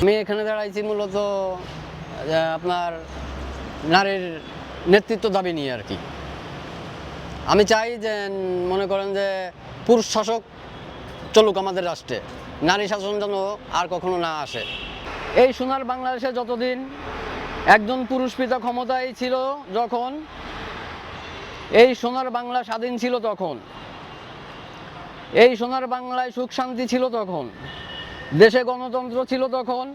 আমি এখানে দাঁড়াইছি মূলত আপনার নারীর নেতৃত্ব দাবি নিয়ে আর কি। আমি চাই যে, মনে করেন যে, পুরুষ শাসক চলুক আমাদের রাষ্ট্রে, নারী শাসন যেন আর কখনো না আসে। এই সোনার বাংলাদেশে যতদিন একজন পুরুষ পিতা ক্ষমতায় ছিল যখন, এই সোনার বাংলা স্বাধীন ছিল তখন, এই সোনার বাংলায় সুখ শান্তি ছিল তখন দেশে গণতন্ত্র ছিল তখন।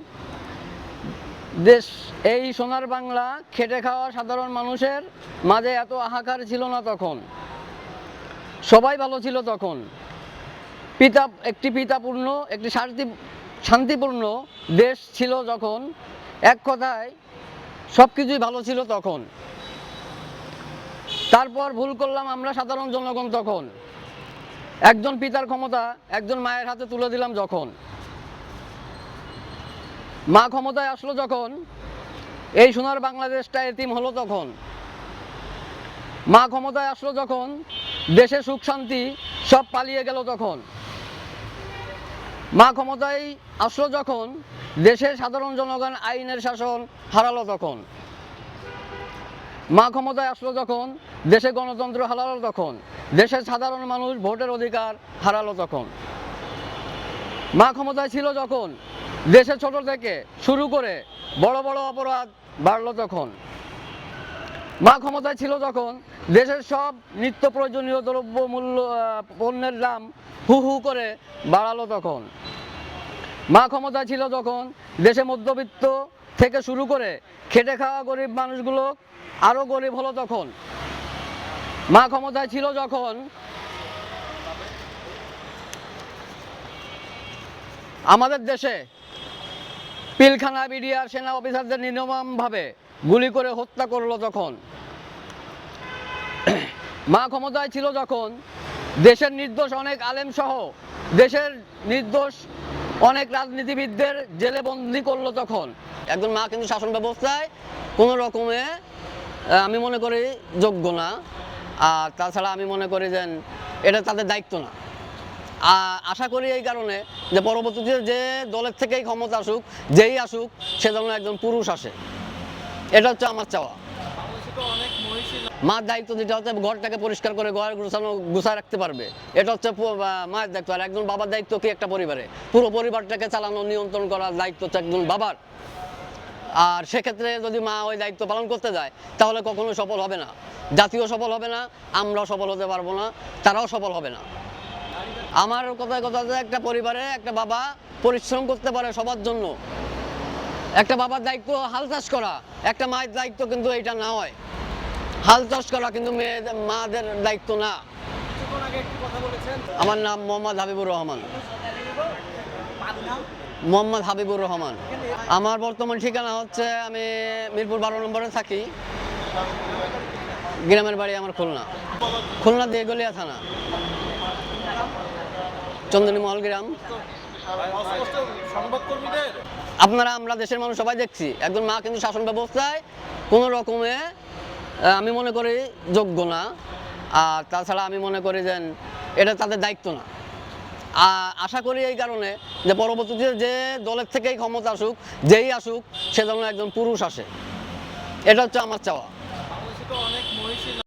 দেশ, এই সোনার বাংলা খেটে খাওয়া সাধারণ মানুষের মাঝে এত হাহাকার ছিল না তখন। সবাই ভালো ছিল তখন। পিতা, একটি পিতাপূর্ণ, একটি শান্তি, শান্তিপূর্ণ দেশ ছিল যখন। এক কথায় সব কিছুই ভালো ছিল তখন। তারপর ভুল করলাম আমরা সাধারণ জনগণ তখন। একজন পিতার ক্ষমতা একজন মায়ের হাতে তুলে দিলাম যখন। মা ক্ষমতায় আসলো যখন, এই সোনার বাংলাদেশটা এতিম হলো তখন। মা ক্ষমতায় আসলো যখন, দেশে সুখ, শান্তি সব পালিয়ে গেল তখন। মা ক্ষমতায় আসলো যখন, দেশের সাধারণ জনগণ আইনের শাসন হারালো তখন। মা ক্ষমতায় আসলো যখন, দেশে গণতন্ত্র হারালো তখন, দেশের সাধারণ মানুষ ভোটের অধিকার হারালো তখন। মা ক্ষমতায় ছিল যখন দেশে ছোট থেকে শুরু করে বড় বড় অপরাধ বাড়লো তখন মা ক্ষমতায় ছিল যখন, দেশের সব নিত্য প্রয়োজনীয় দ্রব্য, মূল্য পণ্যের দাম হু হু করে বাড়ালো তখন। মা ক্ষমতায় ছিল যখন, দেশে মধ্যবিত্ত থেকে শুরু করে খেটে খাওয়া গরিব মানুষগুলো আরও গরিব হলো তখন। মা ক্ষমতায় ছিল যখন, আমাদের দেশে পিলখানা বিডিআর সেনা অফিসারদের নির্মমভাবে গুলি করে হত্যা করল তখন মা ক্ষমতায় ছিল যখন, দেশের নির্দোষ অনেক আলেম সহ দেশের নির্দোষ অনেক রাজনীতিবিদদের জেলে বন্দি করল তখন। একজন মা কিন্তু শাসন ব্যবস্থায় কোনো রকমে আমি মনে করি যোগ্য না। আর তাছাড়া আমি মনে করি যে এটা তাদের দায়িত্ব না। আশা করি এই কারণে যে পরবর্তীতে যে দলের থেকেই ক্ষমতা আসুক, যেই আসুক, সে যেন একজন পুরুষ আসে। এটা হচ্ছে আমার চাওয়া। মার দায়িত্ব দিতে হচ্ছে, ঘরটাকে পরিষ্কার করে ঘর গুছানো, গুছায় রাখতে পারবে। এটা হচ্ছে মায়ের দায়িত্ব। আর একজন বাবার দায়িত্ব কি একটা পরিবারে? পুরো পরিবারটাকে চালানো, নিয়ন্ত্রণ করার দায়িত্ব হচ্ছে একজন বাবার। আর সেক্ষেত্রে যদি মা ওই দায়িত্ব পালন করতে যায়, তাহলে কখনো সফল হবে না। জাতীয় সফল হবে না, আমরাও সফল হতে পারব না, তারাও সফল হবে না। আমার কথায় কথা একটা পরিবারে একটা বাবা পরিশ্রম করতে পারে সবার জন্য। একটা বাবার দায়িত্ব হাল চাষ করা, একটা মায়ের দায়িত্ব কিন্তু এটা না হয়। হাল চাষ করা কিন্তু মেয়েদের, মাদের দায়িত্ব না। আমার নাম মোহাম্মদ হাবিবুর রহমান। মোহাম্মদ হাবিবুর রহমান। আমার বর্তমান ঠিকানা হচ্ছে, আমি মিরপুর বারো নম্বরে থাকি। গ্রামের বাড়ি আমার খুলনা। খুলনা দেগলিয়া থানা। চন্দনী মহল গ্রাম। আপনারা, আমরা দেশের মানুষ সবাই দেখছি। একজন মা কিন্তু শাসন ব্যবস্থায় কোনো রকমে আমি মনে করি যোগ্য না। আর তাছাড়া আমি মনে করি যে এটা তাদের দায়িত্ব না। আশা করি এই কারণে যে পরবর্তীতে যে দলের থেকেই ক্ষমতা আসুক, যেই আসুক, সে যেন একজন পুরুষ আসে। এটা হচ্ছে আমার চাওয়া। অনেক